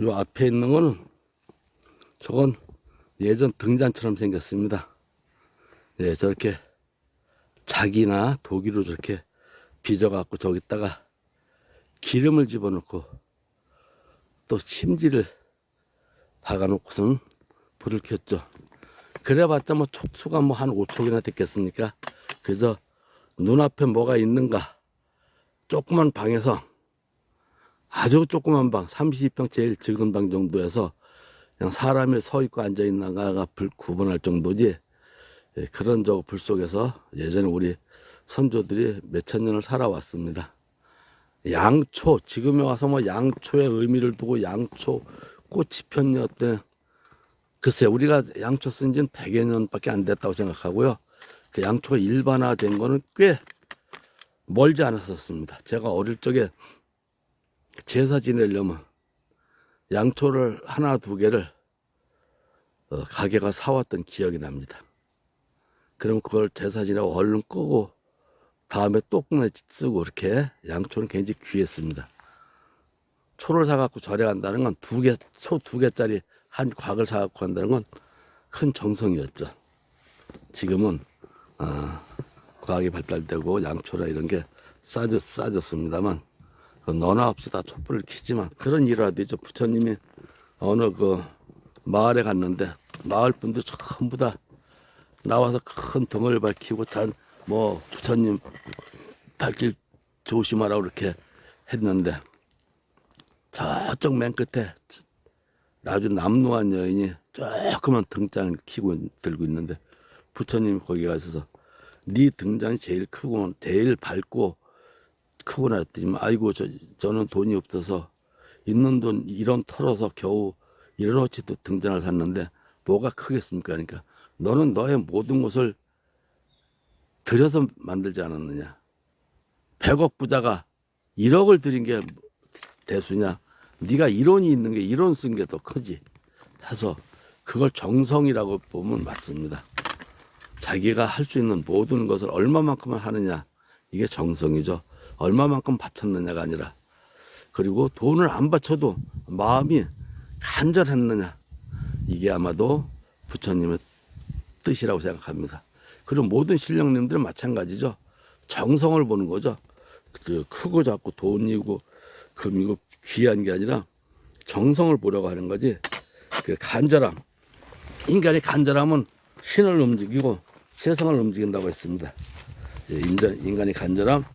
요 앞에 있는 거는 저건 예전 등잔처럼 생겼습니다. 예, 저렇게 자기나 도기로 저렇게 빚어갖고 저기다가 기름을 집어넣고 또 심지를 박아놓고선 불을 켰죠. 그래봤자 뭐 촉수가 뭐 한 5촉이나 됐겠습니까? 그래서 눈앞에 뭐가 있는가 조그만 방에서 아주 조그만 방 32평 제일 적은 방 정도에서 그냥 사람이 서 있고 앉아 있는가가 불 구분할 정도지 예, 그런 저 불 속에서 예전에 우리 선조들이 몇천 년을 살아왔습니다. 양초 지금에 와서 뭐 양초의 의미를 두고 양초 꽃이 폈냐때 글쎄 우리가 양초 쓴 지는 100여 년밖에 안 됐다고 생각하고요. 그 양초가 일반화된 거는 꽤 멀지 않았었습니다. 제가 어릴 적에 제사 지내려면 양초를 하나 두 개를 어, 가게가 사왔던 기억이 납니다. 그럼 그걸 제사 지내고 얼른 끄고 다음에 또 꺼내 쓰고 이렇게 양초는 굉장히 귀했습니다. 초를 사갖고 절에 간다는 건 두 개, 초 두 개짜리 한 곽을 사갖고 간다는 건 큰 정성이었죠. 지금은, 아, 과학이 발달되고 양초나 이런 게 싸졌, 싸졌습니다만, 그 너나 없이 다 촛불을 켜지만 그런 일화도 있죠. 부처님이 어느 그 마을에 갔는데 마을 분들 전부 다 나와서 큰 등을 밝히고 단뭐 부처님 발길 조심하라고 이렇게 했는데 저쪽 맨 끝에 아주 남루한 여인이 조그만 등잔을 키고 들고 있는데 부처님이 거기 가셔서 네 등잔이 제일 크고 제일 밝고 크구나 했더니 아이고 저, 저는 돈이 없어서 있는 돈 1원 털어서 겨우 1원어치 또 등잔을 샀는데 뭐가 크겠습니까? 그러니까 너는 너의 모든 것을 들여서 만들지 않았느냐? 100억 부자가 1억을 들인 게 대수냐? 네가 1원이 있는 게 1원 쓴게 더 크지? 해서 그걸 정성이라고 보면 맞습니다. 자기가 할 수 있는 모든 것을 얼마만큼을 하느냐? 이게 정성이죠 얼마만큼 바쳤느냐가 아니라 그리고 돈을 안 바쳐도 마음이 간절했느냐 이게 아마도 부처님의 뜻이라고 생각합니다. 그리고 모든 신령님들은 마찬가지죠. 정성을 보는 거죠. 그 크고 작고 돈이고 금이고 귀한 게 아니라 정성을 보려고 하는 거지. 그 간절함. 인간이 간절함은 신을 움직이고 세상을 움직인다고 했습니다. 예, 인간, 인간이 간절함,